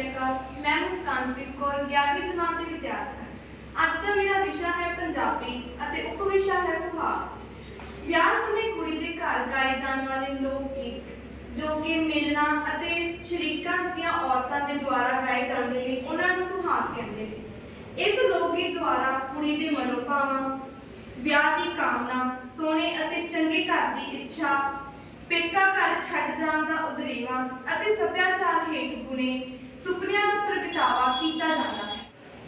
ਸ਼੍ਰੀ ਅਕਾਲ। ਮੈਂ ਮੁਸਕਾਨਪ੍ਰੀਤ ਕੌਰ 11ਵੀਂ ਜਮਾਤ ਦੀ ਵਿਦਿਆਰਥਣ ਅੱਜ ਦਾ ਮੇਰਾ ਵਿਸ਼ਾ ਹੈ ਪੰਜਾਬੀ ਅਤੇ ਉਪ ਵਿਸ਼ਾ ਹੈ ਸੁਹਾਗ ਵਿਆਹ ਸਮੇਂ ਕੁੜੀ ਦੇ ਘਰ ਗਾਏ ਜਾਣ ਵਾਲੇ ਲੋਕ ਗੀਤ, ਜੋ ਕਿ ਮਿਲਣਾ ਅਤੇ ਸ਼ਰੀਕਾਂ ਦੀਆਂ ਔਰਤਾਂ ਦੇ ਦੁਆਰਾ ਗਾਏ ਜਾਂਦੇ ਨੇ ਉਹਨਾਂ ਨੂੰ ਸੁਹਾਗ ਕਹਿੰਦੇ ਨੇ। ਇਸ ਲੋਕ ਗੀਤ ਦੁਆਰਾ ਕੁੜੀ ਦੇ ਮਨੋਭਾਵਾਂ, ਵਿਆਹ ਦੀ ਕਾਮਨਾ, ਸੋਹਣੇ ਅਤੇ ਚੰਗੇ ਘਰ ਦੀ ਇੱਛਾ, ਪੇਕਾ ਘਰ ਛੱਡ ਦਾ ਸੱਭਿਆਚਾਰ ਹੇਠ ਗੁਣੇ ਸੁਪਨਿਆਂ ਦਾ ਪ੍ਰਗਟਾਵਾ ਕੀਤਾ ਜਾਂਦਾ ਹੈ।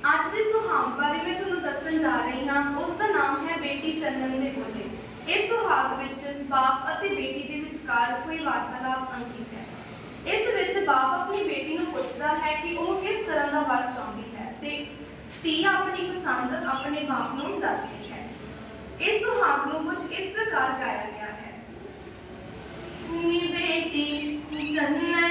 ਅੱਜ ਦੇ ਸੁਹਾਗ ਬਾਰੇ ਮੈਂ ਤੁਹਾਨੂੰ ਦੱਸਣ ਜਾ ਰਹੀ ਹਾਂ, ਉਸ ਦਾ ਨਾਮ ਹੈ ਬੇਟੀ ਚੰਨਨ ਦੇ ਬੋਲੇ ਇਸ ਸੁਹਾਗ ਵਿੱਚ ਬਾਪ ਅਤੇ ਬੇਟੀ ਦੇ ਵਿਚਕਾਰ ਕੋਈ ਵਾਰਤਾਲਾਪ ਅੰਕਿਤ ਹੈ। ਇਸ ਵਿੱਚ ਬਾਪ ਆਪਣੀ ਬੇਟੀ ਨੂੰ ਪੁੱਛਦਾ ਹੈ ਕਿ ਉਹ ਕਿਸ ਤਰ੍ਹਾਂ ਦਾ ਵਰ ਚਾਹੁੰਦੀ ਹੈ ਤੇ ਧੀ ਆਪਣੀ ਪਸੰਦ ਆਪਣੇ ਬਾਪ ਨੂੰ ਦੱਸਦੀ ਹੈ। ਇਸ ਸੁਹਾਗ ਨੂੰ ਕੁਝ ਇਸ ਪ੍ਰਕਾਰ ਗਾਇਆ ਗਿਆ ਹੈ। ਨੀ ਬੇਟੀ ਚੰਨਨ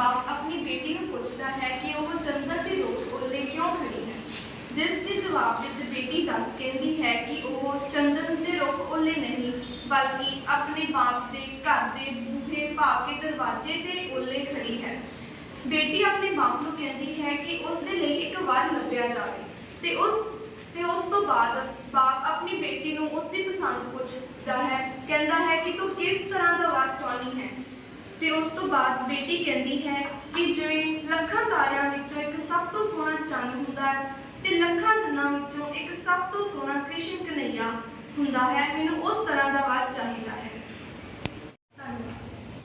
ਬਾਪ ਆਪਣੀ ਬੇਟੀ ਨੂੰ ਪੁੱਛਦਾ ਹੈ ਕਿ ਉਹ ਚੰਦਨ ਦੀ ਰੁੱਖ ਉੱਤੇ ਕਿਉਂ ਖੜੀ ਹੈ ਜਿਸ ਦੇ ਜਵਾਬ ਵਿੱਚ ਬੇਟੀ ਦੱਸ ਕਹਿੰਦੀ ਹੈ ਕਿ ਉਹ ਚੰਦਨ ਦੇ ਰੁੱਖ ਉੱਲੇ ਨਹੀਂ, ਬਲਕਿ ਆਪਣੇ ਬਾਪ ਦੇ ਘਰ ਦੇ ਬੂਹੇ ਭਾ ਕੇ ਦਰਵਾਜ਼ੇ ਦੇ ਉੱਲੇ ਖੜੀ ਹੈ। ਬੇਟੀ ਆਪਣੇ ਬਾਪ ਨੂੰ ਕਹਿੰਦੀ ਹੈ ਕਿ ਉਸ ਦੇ ਲਈ ਇੱਕ ਵਾਰ ਲੱਭਿਆ ਜਾਵੇ ਤੇ ਉਸ ਤੇ ਉਸ ਤੋਂ ਬਾਅਦ ਬਾਪ ਆਪਣੀ ਬੇਟੀ ਨੂੰ ਉਸ ਦੀ ਪਸੰਦ ਪੁੱਛਦਾ ਹੈ, ਕਹਿੰਦਾ ਹੈ ਕਿ ਤੂੰ ਕਿਸ ਤਰ੍ਹਾਂ ਦਾ ਵਰ ਚਾਹੁੰਦੀ ਹੈ? ਤੇ ਉਸ ਤੋਂ ਬਾਅਦ ਬੇਟੀ ਕਹਿੰਦੀ ਹੈ ਕਿ ਜਿਵੇਂ ਲੱਖਾਂ ਤਾਰਿਆਂ ਵਿੱਚੋਂ ਇੱਕ ਸਭ ਤੋਂ ਸੋਹਣਾ ਚੰਨ ਹੁੰਦਾ ਹੈ ਤੇ ਲੱਖਾਂ ਚੰਨਾਂ ਵਿੱਚੋਂ ਇੱਕ ਸਭ ਤੋਂ ਸੋਹਣਾ ਕ੍ਰਿਸ਼ਨ ਕਨਈਆ ਹੁੰਦਾ ਹੈ। ਮੈਨੂੰ